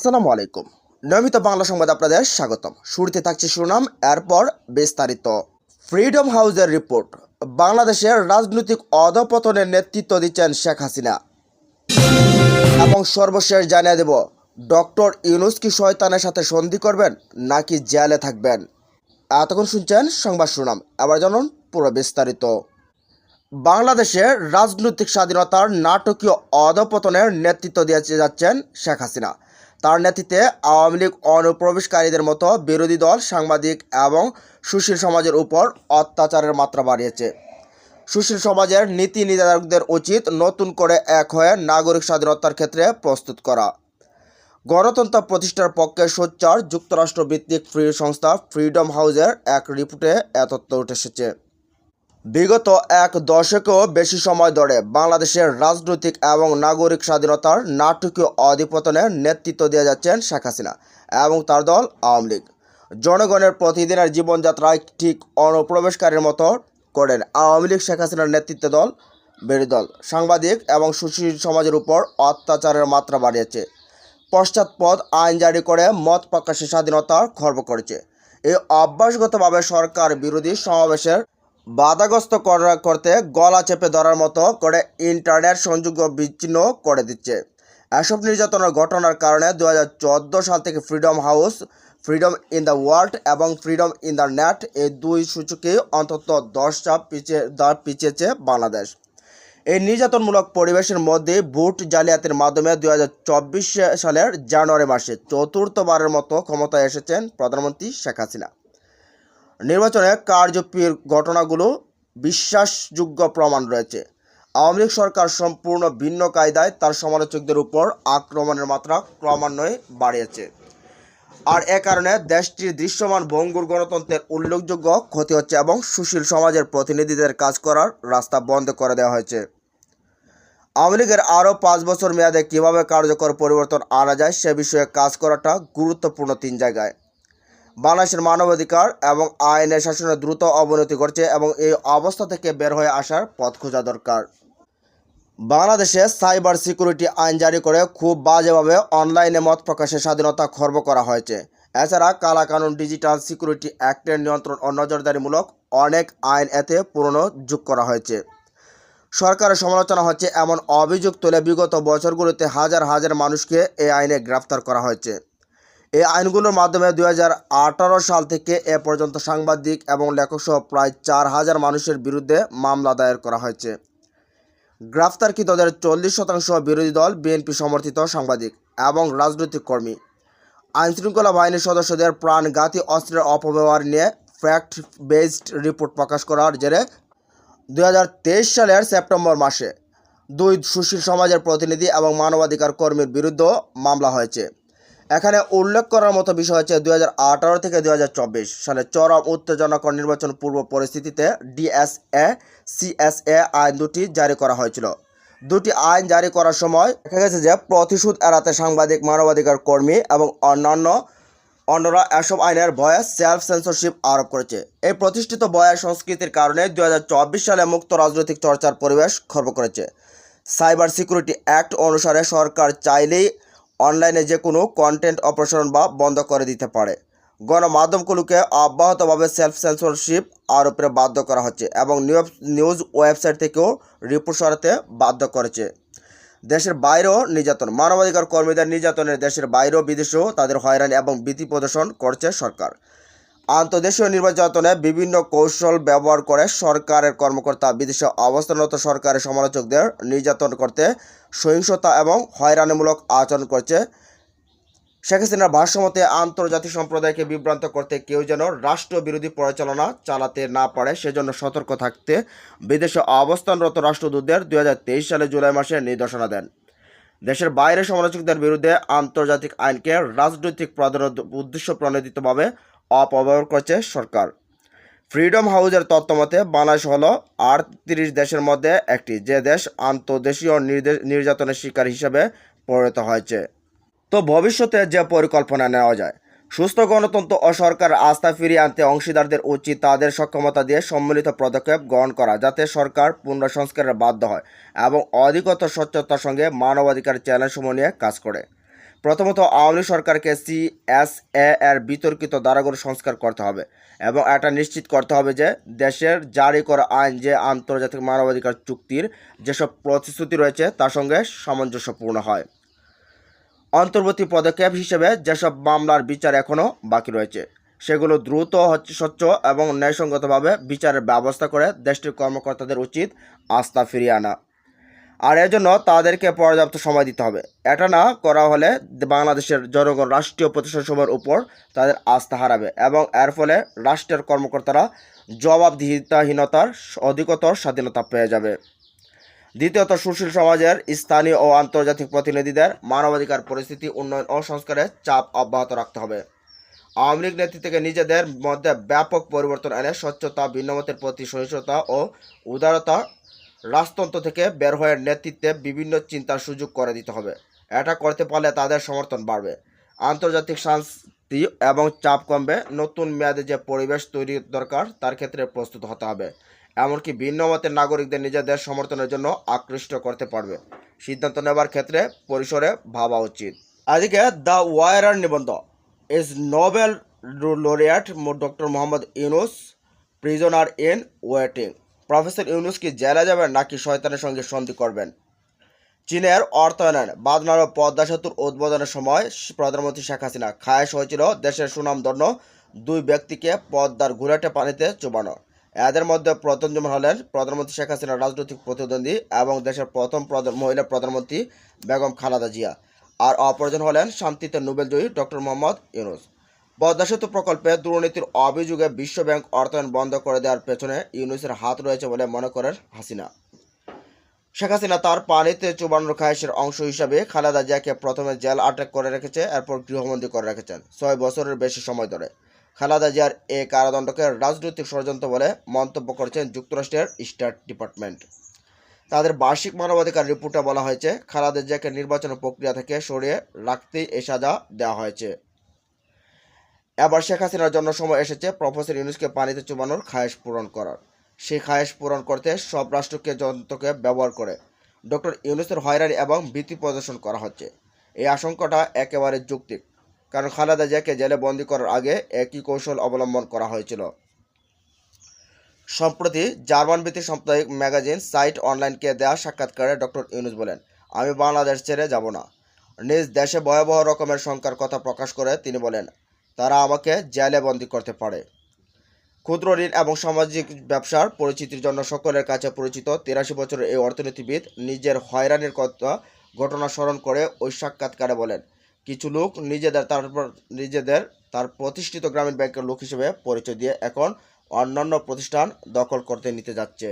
আসসালামু আলাইকুম। নিয়মিত বাংলা সংবাদ আপনাদের স্বাগতম। শুরুতে থাকছে শিরোনাম এরপর বিস্তারিত। ফ্রিডম হাউসের রিপোর্ট। বাংলাদেশের রাজনৈতিক অধপতনের নেতৃত্ব দিচ্ছেন শেখ হাসিনা। এবং সর্বশেষ জানিয়ে দেব, ডক্টর ইউনুস কি শয়তানের সাথে সন্ধি করবেন, নাকি জেলে থাকবেন? এতক্ষণ শুনছেন সংবাদ শুনাম এবার জানুন পুরো বিস্তারিত। বাংলাদেশের রাজনৈতিক স্বাধীনতার নাটকীয় অধপতনের নেতৃত্ব দিয়ে যাচ্ছেন শেখ হাসিনা। তার নেতৃত্বে আওয়ামী লীগ অনুপ্রবেশকারীদের মতো বিরোধী দল, সাংবাদিক এবং সুশীল সমাজের উপর অত্যাচারের মাত্রা বাড়িয়েছে। সুশীল সমাজের নীতি নির্ধারকদের উচিত নতুন করে এক হয়ে নাগরিক স্বাধীনতার ক্ষেত্রে প্রস্তুত করা। গণতন্ত্র প্রতিষ্ঠার পক্ষে সোচ্চার যুক্তরাষ্ট্র ভিত্তিক ফ্রি সংস্থা ফ্রিডম হাউসের এক রিপোর্টে এ তথ্য উঠে এসেছে। বিগত এক দশকেও বেশি সময় ধরে বাংলাদেশের রাজনৈতিক এবং নাগরিক স্বাধীনতার নাটকীয় অধিপতনের নেতৃত্ব দিয়ে যাচ্ছেন শেখ হাসিনা এবং তার দল আওয়ামী লীগ। জনগণের প্রতিদিনের জীবনযাত্রায় ঠিক অনুপ্রবেশকারীর মতো করেন আওয়ামী লীগ শেখ হাসিনার নেতৃত্বে দল, বিরোধী দল, সাংবাদিক এবং সুশীল সমাজের উপর অত্যাচারের মাত্রা বাড়িয়েছে। পশ্চাৎপদ আইন জারি করে মত প্রকাশের স্বাধীনতা খর্ব করেছে। এই অভ্যাসগতভাবে সরকার বিরোধী সমাবেশের বাধাগ্রস্ত করতে গলা চেপে ধরার মতো করে ইন্টারনেট সংযোগ বিচ্ছিন্ন করে দিচ্ছে। এসব নির্যাতনের ঘটনার কারণে দু হাজার চোদ্দ সাল থেকে Freedom House Freedom in the World এবং ফ্রিডম ইন দ্য নেট এই দুই সূচকে অন্তত দশ চাপ পিছিয়ে পিছিয়েছে বাংলাদেশ। এই নির্যাতনমূলক পরিবেশের মধ্যে ভোট জালিয়াতির মাধ্যমে দু হাজার চব্বিশ সালের জানুয়ারি মাসে চতুর্থবারের মতো ক্ষমতায় এসেছেন প্রধানমন্ত্রী শেখ হাসিনা। নির্বাচনে কারচুপির ঘটনাগুলো বিশ্বাসযোগ্য প্রমাণ রয়েছে। আওয়ামী লীগ সরকার সম্পূর্ণ ভিন্ন কায়দায় তার সমালোচকদের উপর আক্রমণের মাত্রা ক্রমান্বয়ে বাড়িয়েছে। আর এ কারণে দেশটির দৃশ্যমান ভঙ্গুর গণতন্ত্রের উল্লেখযোগ্য ক্ষতি হচ্ছে এবং সুশীল সমাজের প্রতিনিধিদের কাজ করার রাস্তা বন্ধ করে দেওয়া হয়েছে। আওয়ামী লীগের আরও পাঁচ বছর মেয়াদে কীভাবে কার্যকর পরিবর্তন আনা যায় সে বিষয়ে কাজ করাটা গুরুত্বপূর্ণ তিন জায়গায়। বাংলাদেশের মানবাধিকার এবং আইনের শাসনের দ্রুত অবনতি ঘটছে এবং এই অবস্থা থেকে বের হয়ে আসার পথ খোঁজা দরকার। বাংলাদেশে সাইবার সিকিউরিটি আইন জারি করে খুব বাজেভাবে অনলাইনে মত প্রকাশের স্বাধীনতা খর্ব করা হয়েছে। এছাড়া কালাকানুন ডিজিটাল সিকিউরিটি অ্যাক্টের নিয়ন্ত্রণ ও নজরদারিমূলক অনেক আইন এতে পুরনো যোগ করা হয়েছে। সরকারের সমালোচনা হচ্ছে, এমন অভিযোগ তুলে বিগত বছরগুলোতে হাজার হাজার মানুষকে এই আইনে গ্রেফতার করা হয়েছে। এই আইনগুলোর মাধ্যমে দু হাজার আঠারো সাল থেকে এ পর্যন্ত সাংবাদিক এবং লেখকসহ প্রায় চার হাজার মানুষের বিরুদ্ধে মামলা দায়ের করা হয়েছে। গ্রেফতারকৃতদের চল্লিশ শতাংশ বিরোধী দল বিএনপি সমর্থিত সাংবাদিক এবং রাজনৈতিক কর্মী। আইনশৃঙ্খলা বাহিনীর সদস্যদের প্রাণঘাতী অস্ত্রের অপব্যবহার নিয়ে ফ্যাক্ট বেসড রিপোর্ট প্রকাশ করার জেরে দু হাজার তেইশ সালের সেপ্টেম্বর মাসে দুই সুশীল সমাজের প্রতিনিধি এবং মানবাধিকার কর্মীর বিরুদ্ধেও মামলা হয়েছে। এখানে উল্লেখ করার মতো বিষয় হচ্ছে দুই হাজার আঠারো থেকে দু হাজার চব্বিশ সালে চরম উত্তেজনাকর নির্বাচন পূর্ব পরিস্থিতিতে ডিএসএ, সিএসএ আইন দুটি জারি করা হয়েছিল। দুটি আইন জারি করার সময় দেখা গেছে যে প্রতিশোধ এড়াতে সাংবাদিক, মানবাধিকার কর্মী এবং অন্যান্য অন্যরা এসব আইনের ভয়ে সেলফ সেন্সরশিপ আরোপ করেছে। এই প্রতিষ্ঠিত বয়ের সংস্কৃতির কারণে দুই হাজার চব্বিশ সালে মুক্ত রাজনৈতিক চর্চার পরিবেশ খর্ব করেছে। সাইবার সিকিউরিটি অ্যাক্ট অনুসারে সরকার চাইলেই অনলাইনে যে কোনো কন্টেন্ট অপসারণ বা বন্ধ করে দিতে পারে। গণমাধ্যমগুলোকে অব্যাহতভাবে সেলফ সেন্সরশিপ আরোপের বাধ্য করা হচ্ছে এবং নিউজ ওয়েবসাইট থেকেও রিপোর্ট সরাতে বাধ্য করেছে। দেশের বাইরেও নির্যাতন, মানবাধিকার কর্মীদের নির্যাতনের দেশের বাইরেও বিদেশেও তাদের হয়রানি এবং ভীতি প্রদর্শন করছে সরকার। আন্তর্দেশীয় নির্বাচনে বিভিন্ন কৌশল ব্যবহার করে সরকারের কর্মকর্তা বিদেশে অবস্থানরত সরকারের সমালোচকদের নির্যাতন করতে সহিংসতা এবং হয়রানিমূলক আচরণ করছে শেখ হাসিনার ভাষ্যমতে, আন্তর্জাতিক সম্প্রদায়কে বিভ্রান্ত করতে কেউ যেন রাষ্ট্রবিরোধী পরিচালনা চালাতে না পারে, সেজন্য সতর্ক থাকতে বিদেশে অবস্থানরত রাষ্ট্রদূতদের দুই হাজার তেইশ সালে জুলাই মাসে নির্দেশনা দেন। দেশের বাইরে সমালোচকদের বিরুদ্ধে আন্তর্জাতিক আইনকে রাজনৈতিক প্রধানত উদ্দেশ্য প্রণোদিতভাবে অপব্যবহার করছে সরকার। ফ্রিডম হাউসের তত্ত্বমতে বাংলাদেশ হলো আটত্রিশ দেশের মধ্যে একটি, যে দেশ আন্তর্দেশীয় নির্দে- নির্যাতনের শিকার হিসেবে পরিণত হয়েছে। তো ভবিষ্যতে যে পরিকল্পনা নেওয়া যায়? সুস্থ গণতন্ত্র ও সরকার আস্থা ফিরিয়ে আনতে অংশীদারদের উচিত তাদের সক্ষমতা দিয়ে সম্মিলিত পদক্ষেপ গ্রহণ করা, যাতে সরকার পুনঃসংস্কারের বাধ্য হয় এবং অধিকতর স্বচ্ছতার সঙ্গে মানবাধিকার চ্যালেঞ্জসমূহ নিয়ে কাজ করে। প্রথমত আওয়ামী সরকারকে সিএসএ এর বিতর্কিত ধারাগুলো সংস্কার করতে হবে এবং এটা নিশ্চিত করতে হবে যে দেশের জারি করা আইন যে আন্তর্জাতিক মানবাধিকার চুক্তির যেসব প্রতিশ্রুতি রয়েছে তার সঙ্গে সামঞ্জস্যপূর্ণ হয়। অন্তর্বর্তী পদক্ষেপ হিসেবে যেসব মামলার বিচার এখনও বাকি রয়েছে, সেগুলো দ্রুত স্বচ্ছ এবং ন্যায়সঙ্গতভাবে বিচারের ব্যবস্থা করে দেশটির কর্মকর্তাদের উচিত আস্থা ফিরিয়ে আনা। আর এর জন্য তাদেরকে পর্যাপ্ত সময় দিতে হবে। এটা না করা হলে বাংলাদেশের জনগণ রাষ্ট্রীয় প্রতিষ্ঠানসমূহের উপর তাদের আস্থা হারাবে এবং এর ফলে রাষ্ট্রের কর্মকর্তারা জবাবদিহিতাহীনতার অধিকতর স্বাধীনতা পেয়ে যাবে। দ্বিতীয়ত, সুশীল সমাজের স্থানীয় ও আন্তর্জাতিক প্রতিনিধিদের মানবাধিকার, পরিস্থিতি, উন্নয়ন ও সংস্কারে চাপ অব্যাহত রাখতে হবে। আওয়ামী লীগ নেতৃত্বকে নিজেদের মধ্যে ব্যাপক পরিবর্তন এনে স্বচ্ছতা, ভিন্নমতের প্রতি সহিষ্ণুতা ও উদারতা রাজতন্ত্র থেকে বের হয়ে নেতৃত্বে বিভিন্ন চিন্তার সুযোগ করে দিতে হবে। এটা করতে পারলে তাদের সমর্থন বাড়বে। আন্তর্জাতিক শান্তি এবং চাপ কমবে। নতুন মেয়াদে যে পরিবেশ তৈরি দরকার, তার ক্ষেত্রে প্রস্তুত হতে হবে। এমনকি ভিন্ন মতের নাগরিকদের নিজেদের সমর্থনের জন্য আকৃষ্ট করতে পারবে। সিদ্ধান্ত নেবার ক্ষেত্রে পরিসরে ভাবা উচিত। আজকে দ্য ওয়ারার নিবন্ধ। Is Nobel laureate doctor Muhammad Yunus, prisoner in waiting. Professor Yunus কি জেলে যাবেন নাকি শয়তানের সঙ্গে সন্ধি করবেন? চীনের অর্থায়ন বাদনার পদ্মা সেতুর উদ্বোধনের সময় প্রধানমন্ত্রী শেখ হাসিনা খায়েশ হয়েছিল দেশের সুনাম সুনামধন্য দুই ব্যক্তিকে পদ্মার ঘুরাটে পানিতে চুবানো। এদের মধ্যে প্রথম প্রথমজন হলেন প্রধানমন্ত্রী শেখ হাসিনার রাজনৈতিক প্রতিদ্বন্দ্বী এবং দেশের প্রথম মহিলা প্রধানমন্ত্রী বেগম খালেদা জিয়া। আর অপরজন হলেন শান্তিতে নোবেলজয়ী ডক্টর মোহাম্মদ ইউনুস। পদ্মা সেতু প্রকল্পে দুর্নীতির অভিযোগে বিশ্বব্যাংক অর্থায়ন বন্ধ করে দেওয়ার পেছনে ইউনুসের হাত রয়েছে বলে মনে করেন হাসিনা। শেখ হাসিনা তার পানিতে চুবানোর খায়েশের অংশ হিসাবে খালেদা জিয়াকে প্রথমে জেল আটক করে রেখেছে, এরপর গৃহবন্দী করে রেখেছেন। ছয় বছরের বেশি সময় ধরে খালেদা জিয়ার এ কারাদণ্ডকে রাজনৈতিক ষড়যন্ত্র বলে মন্তব্য করেছেন যুক্তরাষ্ট্রের স্টেট ডিপার্টমেন্ট। তাদের বার্ষিক মানবাধিকার রিপোর্টে বলা হয়েছে, খালেদা জিয়াকে নির্বাচন প্রক্রিয়া থেকে সরিয়ে রাখতেই এ সাজা দেওয়া হয়েছে। এবার শেখ হাসিনার জন্য সময় এসেছে প্রফেসর ইউনুসকে পানিতে চুবানোর খায়েশ পূরণ করার। সেই খায়েশ পূরণ করতে সব রাষ্ট্রকে যন্ত্রকে ব্যবহার করে। ডক্টর ইউনুসের হয়রানি এবং ভীতি প্রদর্শন করা হচ্ছে। এই আশঙ্কাটা একেবারে যৌক্তিক, কারণ খালেদা জিয়াকে জেলে বন্দি করার আগে একই কৌশল অবলম্বন করা হয়েছিল। সম্প্রতি জার্মান ভিত্তিক সাপ্তাহিক ম্যাগাজিন সাইট অনলাইনকে দেওয়া সাক্ষাৎকারে ডক্টর ইউনুস বলেন, আমি বাংলাদেশ ছেড়ে যাব না। নিজ দেশে ভয়াবহ রকমের সংখ্যার কথা প্রকাশ করে তিনি বলেন তারা আমাকে জেলে বন্দি করতে পারে। ক্ষুদ্র ঋণ এবং সামাজিক ব্যবসার পরিচিতির জন্য সকলের কাছে পরিচিত তিরাশি বছরের এই অর্থনীতিবিদ নিজের হয়রানির কথা ঘটনা স্মরণ করে ওই সাক্ষাৎকারে বলেন, কিছু লোক নিজেদের তারপর নিজেদের তার প্রতিষ্ঠিত গ্রামীণ ব্যাংকের লোক হিসেবে পরিচয় দিয়ে এখন অন্যান্য প্রতিষ্ঠান দখল করতে নিতে যাচ্ছে।